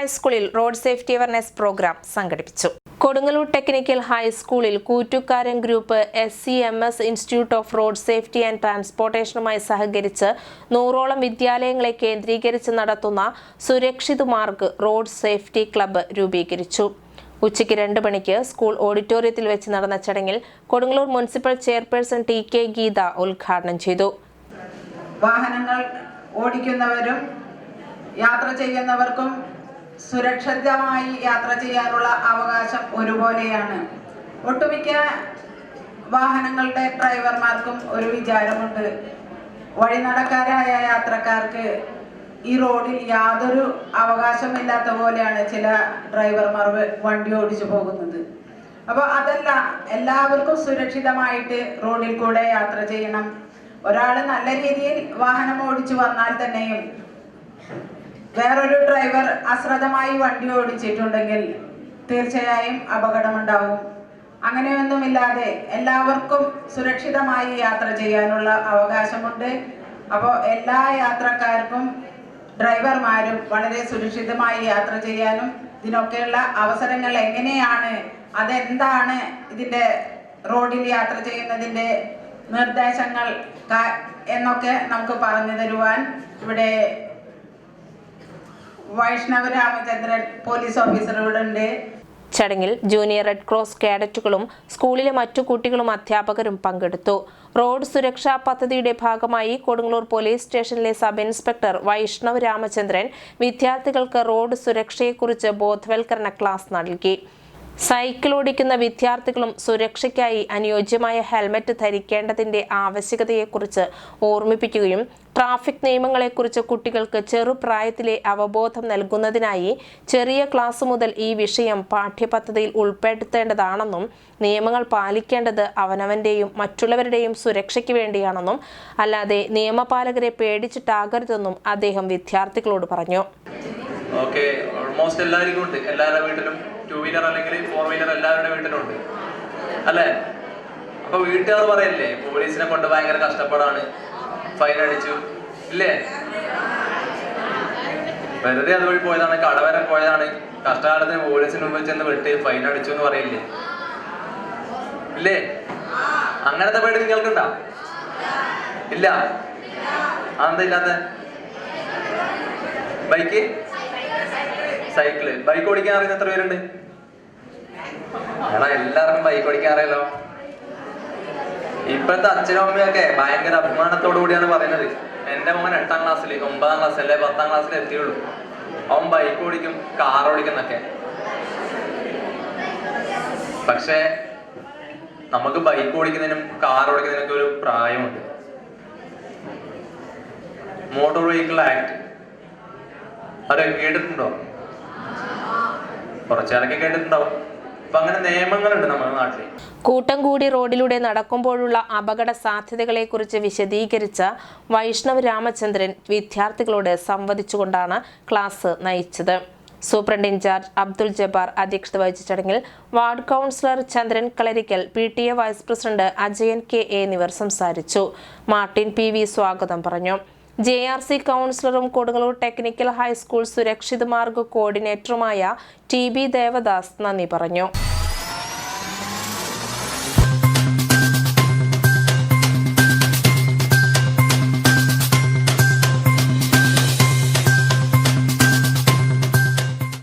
ഹൈസ്കൂളിൽ road safety awareness programme സംഘടിപ്പിച്ചു. Kodungallur technical ഹൈസ്കൂളിൽ Koottukaran group S C M S institute of road safety and ട്രാൻസ്പോർട്ടേഷനുമായി സഹകരിച്ച് നൂറോളം വിദ്യാലയങ്ങളെ കേന്ദ്രീകരിച്ച് നടത്തുന്ന Surakshit Marg road safety club രൂപീകരിച്ചു. ഉച്ചയ്ക്ക് രണ്ട് മണിക്ക് സ്കൂൾ ഓഡിറ്റോറിയത്തിൽ വെച്ച് നടന്ന ചടങ്ങിൽ Kodungallur municipal chairperson T K Geetha ഉദ്ഘാടനം ചെയ്തു. വാഹനങ്ങൾ ഓടിക്കുന്നവരും യാത്ര ചെയ്യുന്നവർക്കും സുരക്ഷിതമായി യാത്ര ചെയ്യാനുള്ള അവകാശം ഒരുപോലെയാണ്. ഒട്ടുമിക്ക വാഹനങ്ങളുടെ ഡ്രൈവർമാർക്കും ഒരു വിചാരമുണ്ട്. വഴിനടക്കാരായ യാത്രക്കാർക്ക് ഈ റോഡിൽ യാതൊരു അവകാശമില്ലാത്ത പോലെയാണ് ചില ഡ്രൈവർമാർ വണ്ടി ഓടിച്ചു പോകുന്നത്. അപ്പോൾ അതല്ല എല്ലാവർക്കും സുരക്ഷിതമായിട്ട് റോഡിൽ കൂടെ യാത്ര ചെയ്യണം. ഒരാൾ നല്ല രീതിയിൽ വാഹനം ഓടിച്ചു വന്നാൽ തന്നെയും വേറൊരു ഡ്രൈവർ അശ്രദ്ധമായി വണ്ടി ഓടിച്ചിട്ടുണ്ടെങ്കിൽ തീർച്ചയായും അപകടമുണ്ടാവും. അങ്ങനെയൊന്നുമില്ലാതെ എല്ലാവർക്കും സുരക്ഷിതമായി യാത്ര ചെയ്യാനുള്ള അവകാശമുണ്ട്. അപ്പോൾ എല്ലാ യാത്രക്കാർക്കും ഡ്രൈവർമാരും വളരെ സുരക്ഷിതമായി യാത്ര ചെയ്യാനും ഇതിനൊക്കെയുള്ള അവസരങ്ങൾ എങ്ങനെയാണ് അതെന്താണ് ഇതിന്റെ റോഡിൽ യാത്ര ചെയ്യുന്നതിന്റെ നിർദ്ദേശങ്ങൾ എന്നൊക്കെ നമുക്ക് പറഞ്ഞു തരുവാൻ ഇവിടെ വൈഷ്ണവ രാമചന്ദ്രൻ പോലീസ് ഓഫീസർ ചടങ്ങിൽ ജൂനിയർ റെഡ് ക്രോസ് കേഡറ്റുകളും സ്കൂളിലെ മറ്റു കുട്ടികളും അധ്യാപകരും പങ്കെടുത്തു. റോഡ് സുരക്ഷാ പദ്ധതിയുടെ ഭാഗമായി കൊടുങ്ങല്ലൂർ പോലീസ് സ്റ്റേഷനിലെ സബ് ഇൻസ്പെക്ടർ വൈഷ്ണവ് രാമചന്ദ്രൻ വിദ്യാർത്ഥികൾക്ക് റോഡ് സുരക്ഷയെക്കുറിച്ച് ബോധവൽക്കരണ ക്ലാസ് നൽകി. സൈക്കിൾ ഓടിക്കുന്ന വിദ്യാർത്ഥികളും സുരക്ഷയ്ക്കായി അനുയോജ്യമായ ഹെൽമറ്റ് ധരിക്കേണ്ടതിന്റെ ആവശ്യകതയെക്കുറിച്ച് ഓർമ്മിപ്പിക്കുകയും ട്രാഫിക് നിയമങ്ങളെക്കുറിച്ച് കുട്ടികൾക്ക് ചെറുപ്രായത്തിലെ അവബോധം നൽകുന്നതിനായി ചെറിയ ക്ലാസ് മുതൽ ഈ വിഷയം പാഠ്യപദ്ധതിയിൽ ഉൾപ്പെടുത്തേണ്ടതാണെന്നും നിയമങ്ങൾ പാലിക്കേണ്ടത് അവനവന്റെയും മറ്റുള്ളവരുടെയും സുരക്ഷയ്ക്ക് വേണ്ടിയാണെന്നും അല്ലാതെ നിയമപാലകരെ പേടിച്ചിട്ടാകരുതെന്നും അദ്ദേഹം വിദ്യാർത്ഥികളോട് പറഞ്ഞു. ഓക്കെ ഓൾമോസ്റ്റ് എല്ലാവർക്കും ഉണ്ട്. എല്ലാവരുടെ വീട്ടിലും ടൂ വീലർ അല്ലെങ്കിൽ ഫോർ വീലർ എല്ലാവരുടെ വീട്ടിലും ഉണ്ട്. അല്ലേ? അപ്പൊ വീട്ടുകാർ പറയല്ലേ പോലീസിനെ കൊണ്ട് ഭയങ്കര കഷ്ടപ്പാടാണ്. ഫൈൻ അടിച്ചു. ഇല്ലേ? വെറുതെ അതുവഴി പോയതാണ് കട വരെ പോയതാണ്. കഷ്ടകാലത്തിന് പോലീസിന് മുമ്പ് ചെന്ന് വിട്ട് ഫൈൻ അടിച്ചു എന്ന് പറയില്ലേ? ഇല്ലേ? അങ്ങനത്തെ പേടി നിങ്ങൾക്കുണ്ടോ? ഇല്ല. അതെന്താ ഇല്ലാത്ത? ബൈക്ക്? സൈക്കിൾ ബൈക്ക് ഓടിക്കാൻ അറിയുന്ന എത്ര പേരുണ്ട്? എടാ എല്ലാവർക്കും ബൈക്ക് ഓടിക്കാൻ അറിയാലോ. ഇപ്പോഴത്തെ അച്ഛനും അമ്മയൊക്കെ ഭയങ്കര അഭിമാനത്തോടു കൂടിയാണ് പറയുന്നത്. എന്റെ മോൻ എട്ടാം ക്ലാസ്സിൽ ഒമ്പതാം ക്ലാസ് അല്ലെ പത്താം ക്ലാസ്സിൽ എത്തിയുള്ളൂ. അവൻ ബൈക്ക് ഓടിക്കും കാർ ഓടിക്കുന്നൊക്കെ പക്ഷേ നമുക്ക് ബൈക്ക് ഓടിക്കുന്നതിനും കാർ ഓടിക്കുന്നതിനൊക്കെ ഒരു പ്രായമുണ്ട്. മോട്ടോർ വെഹിക്കിൾ ആക്ട് അതൊക്കെ കേട്ടിട്ടുണ്ടോ? കൂട്ടം കൂടി റോഡിലൂടെ നടക്കുമ്പോഴുള്ള അപകട സാധ്യതകളെക്കുറിച്ച് വിശദീകരിച്ച വൈഷ്ണവ് രാമചന്ദ്രൻ വിദ്യാർത്ഥികളോട് സംവദിച്ചുകൊണ്ടാണ് ക്ലാസ് നയിച്ചത്. Superintendent in charge Abdul Jabbar അധ്യക്ഷത വഹിച്ച ചടങ്ങിൽ ward councillor Chandran Kalarikkal P T A vice president Ajayan K എന്നിവർ സംസാരിച്ചു. മാർട്ടിൻ പി സ്വാഗതം പറഞ്ഞു. J R C കൗൺസിലറും Kodungallur technical high school Surakshit Marg കോർഡിനേറ്ററുമായ T B Devadas നന്ദി പറഞ്ഞു.